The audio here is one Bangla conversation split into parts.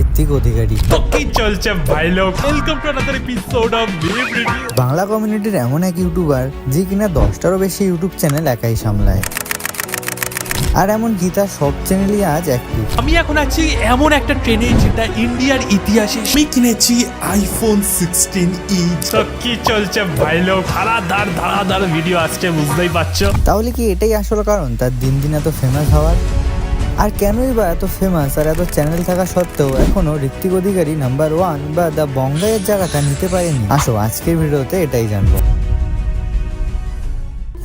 ঋত্বিক অধিকারী। তো কি চলছে ভাই লোক? Welcome to another episode of Bangla কমিউনিটির এমন এক ইউটিউবার যে কিনা দশটারও বেশি ইউটিউব চ্যানেল একাই সামলায়। আর এমন গীতা সব চ্যানেলই আজ অ্যাক্টিভ আমি এখন আছি এমন একটা ট্রেনে যেটা ইন্ডিয়ার ইতিহাসে আমি কিনেছি আইফোন সিক্সটিন ই তো কি চলছে ভাই লোক? ধারাধার ধারাধার ভিডিও আসছে বুঝতেই পারছ? তাহলে কি এটাই আসল কারণ? তার দিন দিন এত ফেমাস হওয়ার? আর কেনই বা এত ফেমাস আর এত চ্যানেল থাকা সত্ত্বেও এখনও ঋত্বিক অধিকারী নাম্বার ওয়ান বা দ্য বঙ্গাইয়ের জায়গাটা নিতে পারেনি আসো, আজকের ভিডিওতে এটাই জানব।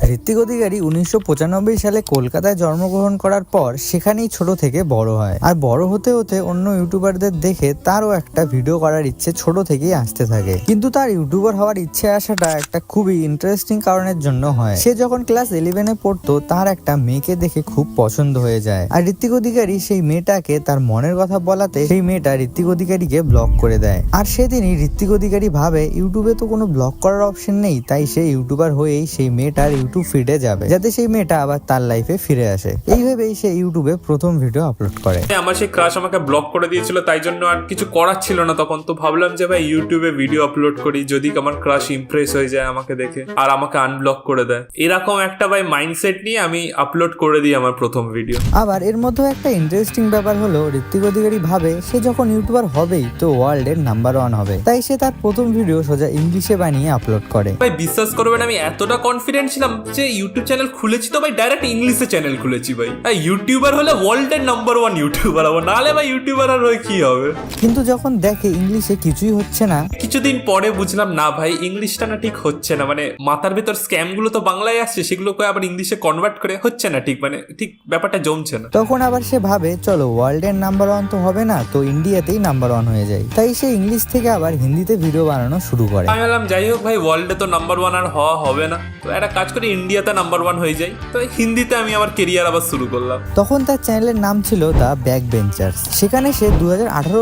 ঋত্বিক অধিকারী উনিশশো পঁচানব্বই সালে কলকাতায় জন্মগ্রহণ করার পর সেখানেই ছোট থেকে বড় হয়। আর বড় হতে হতে অন্য ইউটিউবারদের দেখে তারও একটা ভিডিও করার ইচ্ছে ছোট থেকেই আসতে থাকে। কিন্তু তার ইউটিউবার হওয়ার ইচ্ছে আসাটা একটা খুবই ইন্টারেস্টিং কারণের জন্য হয়। সে যখন ক্লাস ইলেভেনে পড়তো, তার একটা মেয়েকে দেখে খুব পছন্দ হয়ে যায়। আর ঋত্বিক অধিকারী সেই মেয়েটাকে তার মনের কথা বলাতে সেই মেয়েটা ঋত্বিক অধিকারীকে ব্লক করে দেয়। আর সেদিনই ঋত্বিক অধিকারী ভাবে, ইউটিউবে তো কোনো ব্লক করার অপশন নেই। তাই সে ইউটিউবার হয়েই সেই মেয়েটার ইউটিউব ফিডে যাবে যাতে সেই মেয়েটা আবার তার লাইফে ফিরে আসে। এইভাবেই সে ইউটিউবে প্রথম ভিডিও আপলোড করে। আমার সেই ক্রাশ আমাকে ব্লক করে দিয়েছিল তাই জন্য আর কিছু করার ছিল না তখন। তো ভাবলাম যে ভাই ইউটিউবে ভিডিও আপলোড করি যদি আমার ক্রাশ ইমপ্রেস হয়ে যায় আমাকে দেখে আর আমাকে আনব্লক করে দেয়। এরকম একটা ভাই মাইন্ডসেট নিয়ে আমি আপলোড করে দিই আমার প্রথম ভিডিও আবার এর মধ্যে একটা ইন্টারেস্টিং ব্যাপার হলো ঋত্বিক অধিকারী ভাবে সে যখন ইউটিউবার হবেই তো ওয়ার্ল্ডের নাম্বার ওয়ান হবে। তাই সে তার প্রথম ভিডিও সোজা ইংলিশে বানিয়ে আপলোড করে। ভাই বিশ্বাস করবেন আমি এতটা কনফিডেন্ট ছিলাম ইউটিউব চ্যানেল খুলেছি তো ভাই ডাইরেক্ট ইংলিশে চ্যানেল খুলেছি ভাই। ইউটিউবার হলে ওয়ার্ল্ডের নাম্বার ওয়ান ইউটিউবার হব নাহলে ভাই ইউটিউবার আর হয়ে কি হবে? কিন্তু যখন দেখে ইংলিশে কিছুই হচ্ছে না কিছুদিন পরে বুঝলাম না ভাই ইংলিশটা না ঠিক হচ্ছে না। মানে মাথার ভেতর স্ক্যামগুলো তো বাংলায় আসছে সেগুলোকে আবার ইংলিশে কনভার্ট করে হচ্ছে না ঠিক। মানে ঠিক ব্যাপারটা জমছে না। তখন আবার সে ভাবে চলো ওয়ার্ল্ডের নাম্বার ওয়ান তো হবে না তো ইন্ডিয়াতেই নাম্বার ওয়ান হয়ে যায়। তাই সে ইংলিশ থেকে আবার হিন্দিতে ভিডিও বানানো শুরু করে। আমি বললাম যাই হোক ভাই ওয়ার্ল্ডে তো নাম্বার ওয়ান আর হওয়া হবে না। তো একটা কাজ করে ইন্ডিয়াতে নাম্বার ওয়ান হয়ে যাই। তো হিন্দিতে আমি আমার কেরিয়ার আবার শুরু করলাম। তখন তার চ্যানেলের নাম ছিল দ্য ব্যাক বেঞ্চার্স। সেখানে সে দু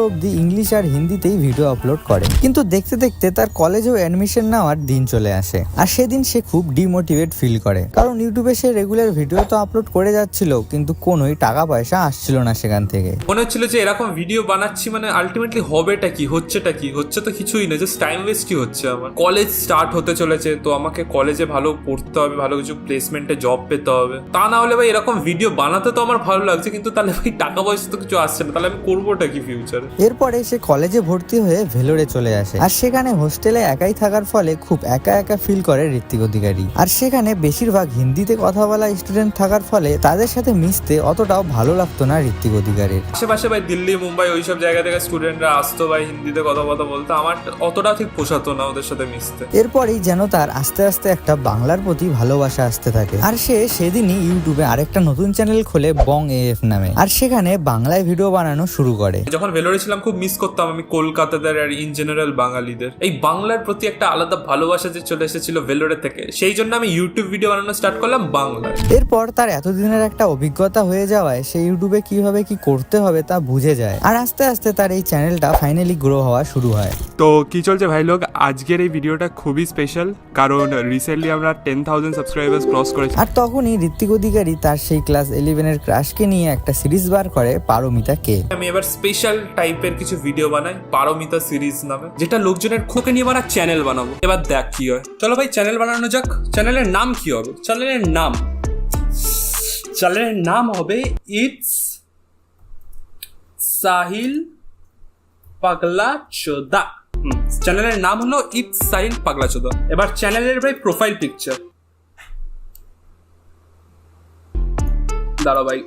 অব্দি ইংলিশ আর হিন্দিতেই ভিডিও আপলোড করে। কিন্তু দেখতে দেখতে তার কলেজেও অ্যাডমিশন নেওয়ার দিন চলে আসে। আর সেদিন সে খুব ডিমোটিভেট ফিল করে। কারণ ইউটিউবে সে রেগুলার ভিডিও তো আপলোড করে যাচ্ছিল কিন্তু কোনোই টাকা পয়সা আসছিল না সেখান থেকে। মনে হচ্ছিল যে এরকম ভিডিও বানাচ্ছি মানে আলটিমেটলি হবেটা কি হচ্ছেটা কি? হচ্ছে তো কিছুই না জাস্ট টাইম ওয়েস্টই হচ্ছে আমার। কলেজ স্টার্ট হতে চলেছে তো আমাকে কলেজে ভালো পড়তে হবে ভালো কিছু প্লেসমেন্টে জব পেতে হবে। তা না হলে ভাই এরকম ভিডিও বানাতে তো আমার ভালো লাগছে কিন্তু তাহলে ভাই টাকা পয়সা তো কিছু আসছে না তাহলে আমি করবোটা কি ফিউচারে এরপরে সে কলেজে ভর্তি হয়ে ভেলোরে চলে আসে। আর সেখানে হোস্টেলে একাই থাকার ফলে খুব একা একা ফিল করে ঋত্বিক অধিকারী। আর সেখানে বেশিরভাগ হিন্দিতে কথা বলা স্টুডেন্ট থাকার ফলে তাদের সাথে মিশতে অতটাও ভালো লাগতো না ঋত্বিক অধিকারীর। আশেপাশে ভাই দিল্লি মুম্বাই ওইসব জায়গা থেকে স্টুডেন্টরা আসতো ভাই হিন্দিতে কথা কথা বলতো আমার অতটা ঠিক পোষাতো না ওদের সাথে মিশতে। এরপরেই যেন তার আস্তে আস্তে একটা বাংলার প্রতি ভালোবাসা আসতে থাকে। আর সে সেদিনই ইউটিউবে আরেকটা নতুন চ্যানেল খোলে বং এফ নামে। আর সেখানে বাংলায় ভিডিও বানানো শুরু করে। যখন ভেলোরে ছিলাম খুব মিস করতাম আমি কলকাতাদের আর ইন জেনারেল বাঙালিদের। এই বাংলার প্রতি একটা আলাদা ভালোবাসা যে চলে এসেছিল ভেলোরে থেকে সেই জন্য আমি ইউটিউব ভিডিও বানানো স্টার্ট করলাম বাংলায়। এরপর তার এতদিনের একটা অভিজ্ঞতা হয়ে যাওয়ায় সে ইউটিউবে কীভাবে কি করতে হবে তা বুঝে যায়। আর আস্তে আস্তে তার এই চ্যানেলটা ফাইনালি গ্রো হওয়া শুরু হয়। তো কি চলছে ভাই লোক? আজকের এই ভিডিওটা খুবই স্পেশাল কারণ রিসেন্টলি আমরা টেন থাউজেন্ড সাবস্ক্রাইবার্স ক্রস করেছি। আর তখনই ঋত্বিক অধিকারী তার সেই ক্লাস ইলেভেনের ক্রাশকে নিয়ে একটা সিরিজ বার করে পারমিতা কে। আমি এবার স্পেশাল টাইপের কিছু ভিডিও বানাই পারমিতা সিরিজ নামে যেটা লোকজনের খোকে নিয়ে বানা চ্যানেল বানাবো। এবার দেখ কি হয়। চলো ভাই চ্যানেল বানানো যাক। চ্যানেলের নাম কি হবে? চ্যানেলের নাম। চ্যানেলের নাম হবে ইটস সাহিল পাগলা চোদা চ্যানেলের নাম হলো ইট সাইন পাগলা চোদ এবার চ্যানেলের ভাই প্রোফাইল পিকচার দাঁড়াও ভাই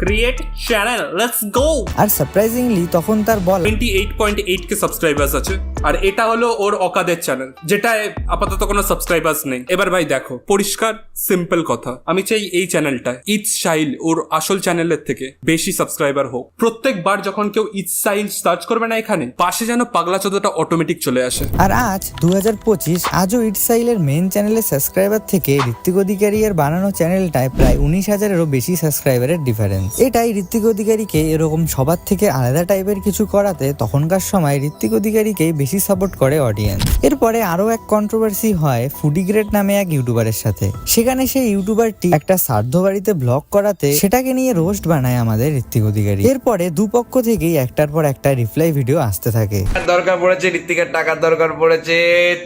ক্রিয়েট চ্যানেল লেটস গো আর সারপ্রাইজিংলি তখন তার বল twenty eight point eight K subscribers আছে। আর এটা হলো ওর অকাদের চ্যানেল যেটায় আপাতত কোনো সাবস্ক্রাইবার্স নেই। এবার ভাই দেখো, পরিষ্কার সিম্পল কথা। আমি চাই এই চ্যানেলটা ইটস সাইল ওর আসল চ্যানেলের থেকে বেশি সাবস্ক্রাইবার হোক। প্রত্যেকবার যখন কেউ ইটস সাইল সার্চ করবে না এখানে, পাশে যেন পাগলা চোদাটা অটোমেটিক চলে আসে। আর আজ দু হাজার পঁচিশ, আজও ইট ইটসাইলের মেন চ্যানেলের সাবস্ক্রাইবার থেকে ঋত্বিক অধিকারী এর বানানো চ্যানেলটায় প্রায় উনিশ হাজারেরও বেশি সাবস্ক্রাইবারের ডিফারেন্স এটাই ঋত্বিক অধিকারীকে এরকম সবার থেকে আলাদা টাইপের কিছু করাতে তখনকার সময় ঋত্বিক অধিকারীকে বেশি বেশি সাপোর্ট করে অডিয়েন্স এরপরে আরও এক কন্ট্রোভার্সি হয় ফুডি গ্রেড নামে এক ইউটিউবারের সাথে। সেখানে সেই ইউটিউবারটি একটা সাধ্য বাড়িতে ব্লগ করাতে সেটাকে নিয়ে রোস্ট বানায় আমাদের ঋত্বিক অধিকারী। এরপরে দুপক্ষ থেকেই একটার পর একটা রিপ্লাই ভিডিও আসতে থাকে। দরকার পড়েছে ঋত্বিকের টাকার দরকার পড়েছে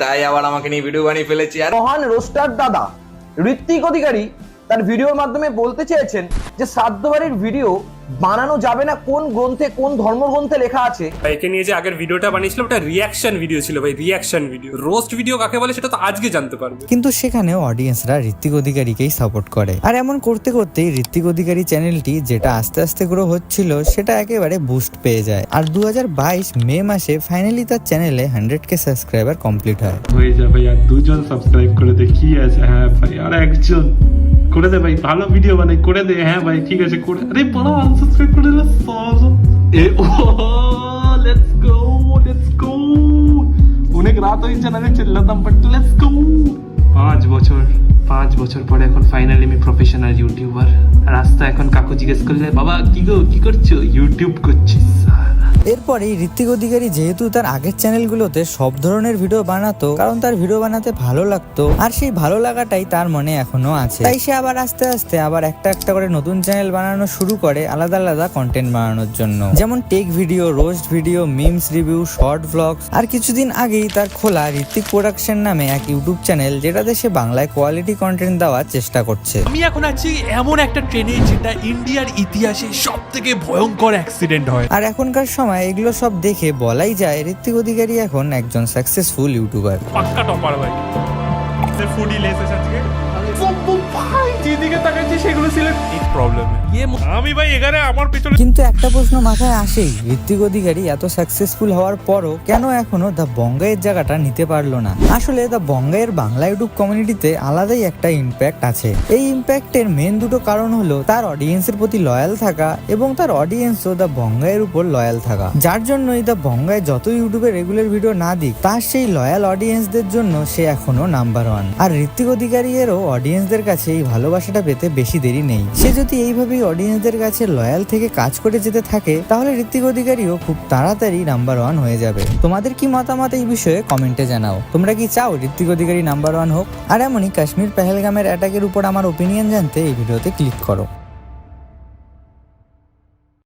তাই আবার আমাকে নিয়ে ভিডিও বানিয়ে ফেলেছি। আর মহান রোস্টার দাদা ঋত্বিক অধিকারী তার ভিডিওর মাধ্যমে বলতে চেয়েছেন যে শ্রাদ্ধবাড়ির ভিডিও বানানো যাবে না কোন গ্রন্থে কোন ধর্মগ্রন্থে লেখা আছে। ভাই, একে নিয়ে যে আগের ভিডিওটা বানিয়েছিল ওটা রিয়াকশন ভিডিও ছিল ভাই রিয়াকশন ভিডিও রোস্ট ভিডিও কাকে বলে সেটা তো আজকে জানতে পারবে। কিন্তু সেখানে অডিয়েন্সরা ঋত্বিক অধিকারীকেই সাপোর্ট করে। আর এমন করতে করতেই ঋত্বিক অধিকারী চ্যানেলটি যেটা আস্তে আস্তে গ্রো হচ্ছিল সেটা একেবারে বুস্ট পেয়ে যায়। আর দু হাজার বাইশ মে মাসে ফাইনালি তার চ্যানেলে হান্ড্রেড কে সাবস্ক্রাইবার কমপ্লিট হয়। হয়ে যা ভাই আর দুজন সাবস্ক্রাইব করে দে কি আছে হ্যাঁ ভাই আর একজন। করে দে ভাই, ভালো ভিডিও বানাই, করে দে হ্যাঁ ভাই, ঠিক আছে, করে আরে বড় আনসাবস্ক্রাইব করে দিলে সব এ, ও লেটস গো লেটস গো অনেক রাত হয়েছে না চ্যানেলে চিল্লাতাম বাট লেটস গো পাঁচ বছর পাঁচ বছর পরে এখন ফাইনালি আমি প্রফেশনাল ইউটিউবার রাস্তা এখন কাকু জিজ্ঞেস করলে, বাবা, কি গো, কি করছ? ইউটিউব করছিস সারা এরপরে ঋত্বিক অধিকারী যেহেতু তার আগের চ্যানেলগুলোতে সব ধরনের ভিডিও বানাতো কারণ তার ভিডিও বানাতে ভালো লাগতো আর সেই ভালো লাগাটাই তার মনে এখনও আছে। তাই সে আবার আস্তে আস্তে আবার একটা একটা করে নতুন চ্যানেল বানানো শুরু করে আলাদা আলাদা কন্টেন্ট বানানোর জন্য। যেমন tech video roast video memes review short vlogs আর কিছুদিন আগেই তার খোলা ঋত্বিক প্রোডাকশন নামে এক ইউটিউব চ্যানেল যেটাতে সে বাংলায় কোয়ালিটি কন্টেন্ট দেওয়ার চেষ্টা করছে। আমি এখন আছি এমন একটা ট্রেনে যেটা ইন্ডিয়ার ইতিহাসে সব থেকে ভয়ঙ্কর অ্যাক্সিডেন্ট হয়। আর এখনকার সময় এগুলো সব দেখে বলাই যায় ঋত্বিক অধিকারী এখন একজন সাকসেসফুল ইউটিউবার পাক্কা টপার ভাই ফুডি আজকে যেদিকে তাকাচ্ছি সেগুলো সিলেক্ট এই প্রবলেম আমি ভাই এখানে আমার পেছনে কিন্তু একটা প্রশ্ন মাথায় আসেই। ঋত্বিক অধিকারী এত সাকসেসফুল হওয়ার পরও কেন এখনও দ্য বঙ্গাইয়ের জায়গাটা নিতে পারল না? আসলে দ্য বঙ্গাইয়ের বাংলা ইউটিউব কমিউনিটিতে আলাদাই একটা ইম্প্যাক্ট আছে। এই ইম্প্যাক্টের মেন দুটো কারণ হলো তার অডিয়েন্সের প্রতি লয়াল থাকা এবং তার অডিয়েন্সও দ্য বঙ্গাইয়ের উপর লয়াল থাকা। যার জন্যই দ্য বঙ্গায় যত ইউটিউবে রেগুলার ভিডিও না দিক, তার সেই লয়াল অডিয়েন্সদের জন্য সে এখনও নাম্বার ওয়ান আর ঋত্বিক অধিকারী এরও অডিয়েন্সদের কাছে এই ভালোবাসাটা পেতে বেশি দেরি নেই। সে যদি এইভাবেই অডিয়েন্সদের কাছে লয়াল থেকে কাজ করে যেতে থাকে, তাহলে ঋত্বিক অধিকারীও খুব তাড়াতাড়ি নাম্বার ওয়ান হয়ে যাবে। তোমাদের কি মতামত এই বিষয়ে কমেন্টে জানাও। তোমরা কি চাও ঋত্বিক অধিকারী নাম্বার ওয়ান হোক? আর এমনই কাশ্মীর পেহেলগামের অ্যাটাকের উপর আমার ওপিনিয়ন জানতে এই ভিডিওতে ক্লিক করো।